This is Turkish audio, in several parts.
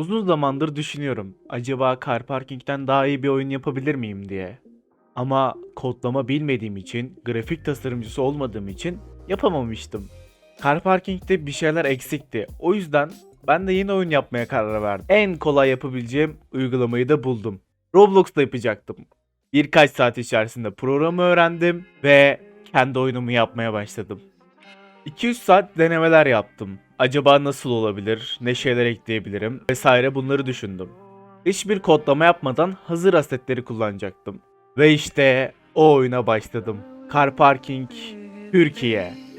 Uzun zamandır düşünüyorum. Acaba Car Parking'den daha iyi bir oyun yapabilir miyim diye. Ama kodlama bilmediğim için, grafik tasarımcısı olmadığım için yapamamıştım. Car Parking'de bir şeyler eksikti. O yüzden ben de yeni oyun yapmaya karar verdim. En kolay yapabileceğim uygulamayı da buldum. Roblox'ta yapacaktım. Birkaç saat içerisinde programı öğrendim ve kendi oyunumu yapmaya başladım. 2-3 saat denemeler yaptım. Acaba nasıl olabilir, ne şeyler ekleyebilirim vesaire bunları düşündüm. Hiçbir kodlama yapmadan hazır asetleri kullanacaktım. Ve işte o oyuna başladım. Car Parking Türkiye.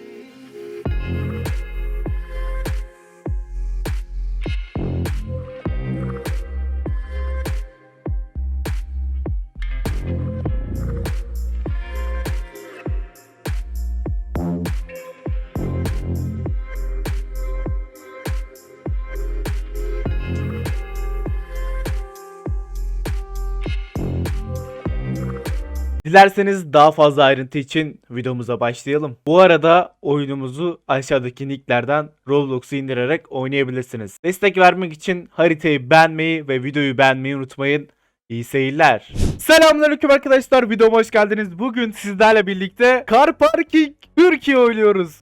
Dilerseniz daha fazla ayrıntı için videomuza başlayalım. Bu arada oyunumuzu aşağıdaki linklerden Roblox'u indirerek oynayabilirsiniz. Destek vermek için haritayı beğenmeyi ve videoyu beğenmeyi unutmayın. İyi seyirler. Selamünaleyküm arkadaşlar. Videoma hoş geldiniz. Bugün sizlerle birlikte Car Parking Türkiye oynuyoruz.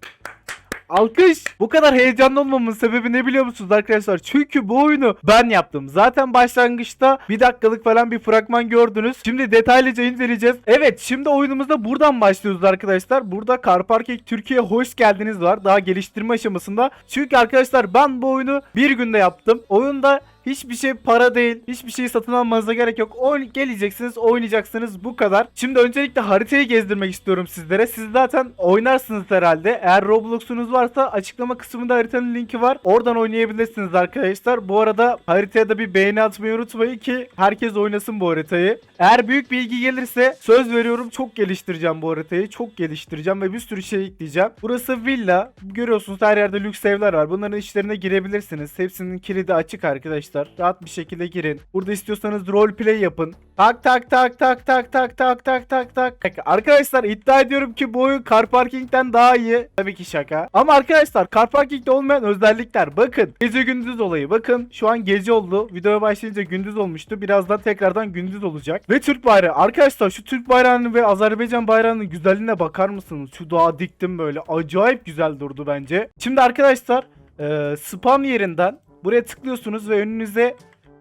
Alkış. Bu kadar heyecanlı olmamın sebebi ne biliyor musunuz arkadaşlar? Çünkü bu oyunu ben yaptım. Zaten başlangıçta bir dakikalık falan bir fragman gördünüz. Şimdi detaylıca inceleyeceğiz. Evet şimdi oyunumuzda buradan başlıyoruz arkadaşlar. Burada Car Parking Türkiye hoş geldiniz var. Daha geliştirme aşamasında. Çünkü arkadaşlar ben bu oyunu bir günde yaptım. Oyunda Hiçbir şey para değil. Hiçbir şey satın almanıza gerek yok. Oyn geleceksiniz, oynayacaksınız bu kadar. Şimdi öncelikle haritayı gezdirmek istiyorum sizlere. Siz zaten oynarsınız herhalde. Eğer Roblox'unuz varsa açıklama kısmında haritanın linki var. Oradan oynayabilirsiniz arkadaşlar. Bu arada haritaya da bir beğeni atmayı unutmayın ki herkes oynasın bu haritayı. Eğer büyük bilgi gelirse söz veriyorum çok geliştireceğim bu haritayı. Çok geliştireceğim ve bir sürü şey ekleyeceğim. Burası villa. Görüyorsunuz her yerde lüks evler var. Bunların içlerine girebilirsiniz. Hepsinin kilidi açık arkadaşlar. Rahat bir şekilde girin. Burada istiyorsanız roleplay yapın. Tak tak tak tak tak tak tak tak tak tak. Arkadaşlar iddia ediyorum ki bu oyun Car Parking'den daha iyi. Tabii ki şaka. Ama arkadaşlar Car Parking'de olmayan özellikler. Bakın gece gündüz olayı. Bakın şu an gece oldu. Videoya başlayınca gündüz olmuştu. Birazdan tekrardan gündüz olacak. Ve Türk bayrağı. Arkadaşlar şu Türk bayrağının ve Azerbaycan bayrağının güzelliğine bakar mısınız? Şu dağa diktim böyle. Acayip güzel durdu bence. Şimdi arkadaşlar e, spam yerinden buraya tıklıyorsunuz ve önünüze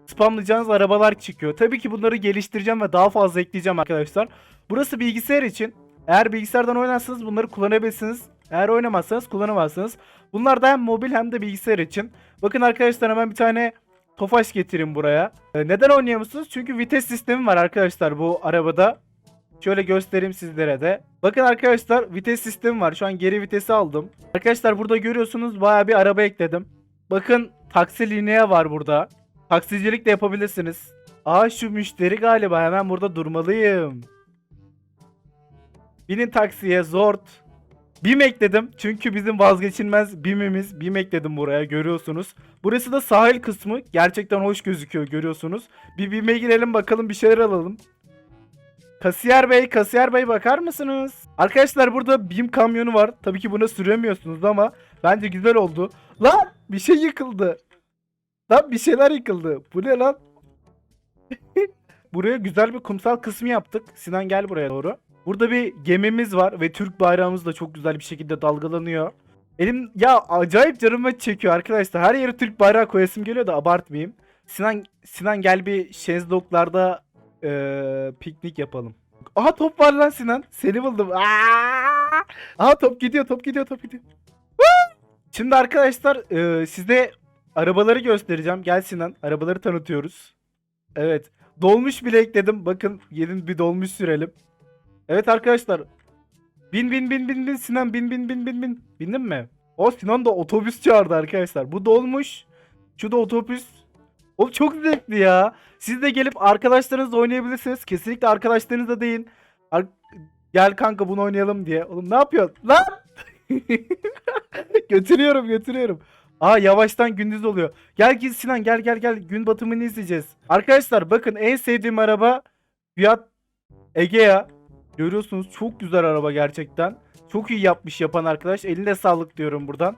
spamlayacağınız arabalar çıkıyor. Tabii ki bunları geliştireceğim ve daha fazla ekleyeceğim arkadaşlar. Burası bilgisayar için. Eğer bilgisayardan oynarsanız bunları kullanabilirsiniz. Eğer oynamazsanız kullanamazsınız. Bunlar da hem mobil hem de bilgisayar için. Bakın arkadaşlar hemen bir tane Tofaş getireyim buraya. Ee, neden oynayamıyorsunuz? Çünkü vites sistemi var arkadaşlar bu arabada. Şöyle göstereyim sizlere de. Bakın arkadaşlar vites sistemi var. Şu an geri vitesi aldım. Arkadaşlar burada görüyorsunuz baya bir araba ekledim. Bakın taksi lineye var burada. Taksicilik de yapabilirsiniz. Aa şu müşteri galiba hemen burada durmalıyım. Binin taksiye zort. BİM ekledim çünkü bizim vazgeçilmez BİM'imiz. BİM ekledim buraya görüyorsunuz. Burası da sahil kısmı. Gerçekten hoş gözüküyor görüyorsunuz. Bir BİM'e girelim bakalım bir şeyler alalım. Kasiyer bey, kasiyer bey bakar mısınız? Arkadaşlar burada BİM kamyonu var. Tabii ki buna süremiyorsunuz ama bence güzel oldu. Lan bir şey yıkıldı. Lan bir şeyler yıkıldı. Bu ne lan? Buraya güzel bir kumsal kısmı yaptık. Sinan gel buraya doğru. Burada bir gemimiz var ve Türk bayrağımız da çok güzel bir şekilde dalgalanıyor. Elim ya acayip canıma çekiyor arkadaşlar. Her yere Türk bayrağı koyasım geliyor da abartmayayım. Sinan Sinan gel bir şezlonglarda eee, piknik yapalım. Aha top var lan Sinan. Seni buldum. Aa! Aha top gidiyor, top gidiyor, top gidiyor. Şimdi arkadaşlar eee, size arabaları göstereceğim. Gel Sinan, arabaları tanıtıyoruz. Evet. Dolmuş bile ekledim. Bakın gelin bir dolmuş sürelim. Evet arkadaşlar. Bin bin bin bin bin Sinan bin bin bin bin bin. Bindin mi? O Sinan da otobüs çağırdı arkadaşlar. Bu dolmuş. Şu da otobüs. Oğlum çok zevkli ya. Siz de gelip arkadaşlarınızla oynayabilirsiniz. Kesinlikle arkadaşlarınızla değil. Ar- Gel kanka bunu oynayalım diye. Oğlum ne yapıyorsun? Lan! götürüyorum götürüyorum. Aa yavaştan gündüz oluyor. Gel git Sinan gel gel gel. Gün batımını izleyeceğiz. Arkadaşlar bakın en sevdiğim araba Fiat Egea. Görüyorsunuz çok güzel araba gerçekten. Çok iyi yapmış yapan arkadaş. Eline sağlık diyorum buradan.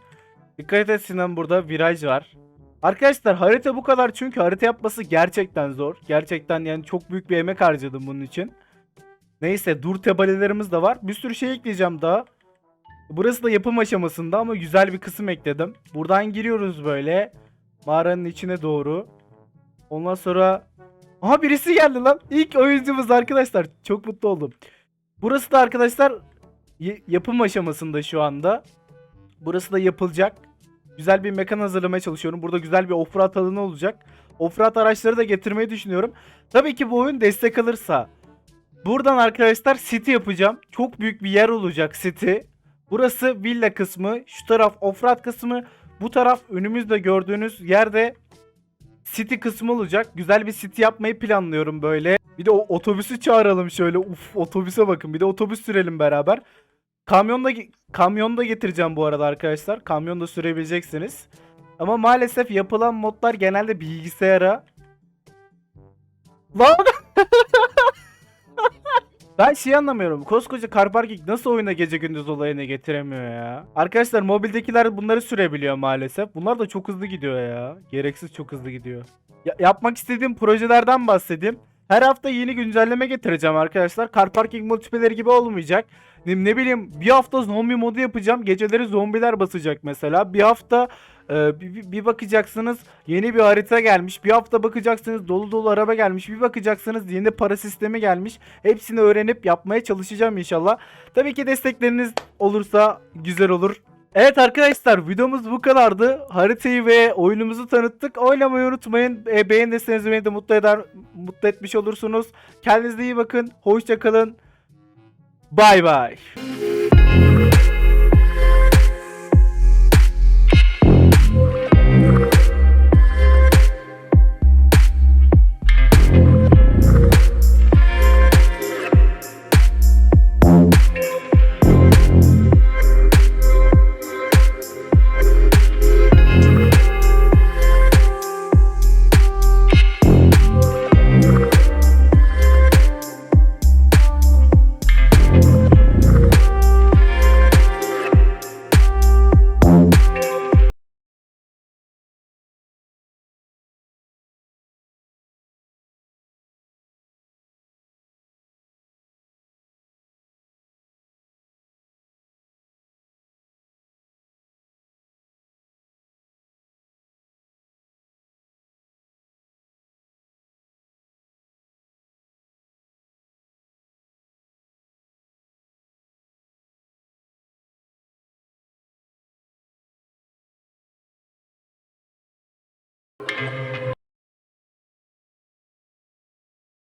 Dikkat et Sinan burada viraj var. Arkadaşlar harita bu kadar çünkü harita yapması gerçekten zor. Gerçekten yani çok büyük bir emek harcadım bunun için. Neyse dur tabelerimiz de var. Bir sürü şey ekleyeceğim daha. Burası da yapım aşamasında ama güzel bir kısım ekledim. Buradan giriyoruz böyle. Mağaranın içine doğru. Ondan sonra... Aha birisi geldi lan. İlk oyuncumuz arkadaşlar. Çok mutlu oldum. Burası da arkadaşlar yapım aşamasında şu anda. Burası da yapılacak. Güzel bir mekan hazırlamaya çalışıyorum. Burada güzel bir offroad alanı olacak. Offroad araçları da getirmeyi düşünüyorum. Tabii ki bu oyun destek alırsa. Buradan arkadaşlar city yapacağım. Çok büyük bir yer olacak city. Burası villa kısmı. Şu taraf offroad kısmı. Bu taraf önümüzde gördüğünüz yerde city kısmı olacak. Güzel bir city yapmayı planlıyorum böyle. Bir de o otobüsü çağıralım şöyle. Uf otobüse bakın. Bir de otobüs sürelim beraber. Kamyonda kamyonda getireceğim bu arada arkadaşlar. Kamyonda sürebileceksiniz. Ama maalesef yapılan modlar genelde bilgisayara. Lan! ben şey anlamıyorum. Koskoca car parking nasıl oyuna gece gündüz olayını getiremiyor ya? Arkadaşlar mobildekiler bunları sürebiliyor maalesef. Bunlar da çok hızlı gidiyor ya. Gereksiz çok hızlı gidiyor. Ya- yapmak istediğim projelerden bahsedeyim. Her hafta yeni güncelleme getireceğim arkadaşlar. Car parking multiplayer gibi olmayacak. Ne, ne bileyim bir hafta zombi modu yapacağım. Geceleri zombiler basacak mesela. Bir hafta e, bir, bir- bir bakacaksınız yeni bir harita gelmiş. Bir hafta bakacaksınız dolu dolu araba gelmiş. Bir bakacaksınız yeni para sistemi gelmiş. Hepsini öğrenip yapmaya çalışacağım inşallah. Tabii ki destekleriniz olursa güzel olur. Evet arkadaşlar videomuz bu kadardı. Haritayı ve oyunumuzu tanıttık. Oynamayı unutmayın. E, beğenirseniz beni de mutlu eder, mutlu etmiş olursunuz. Kendinize iyi bakın. Hoşça kalın. Bye bye.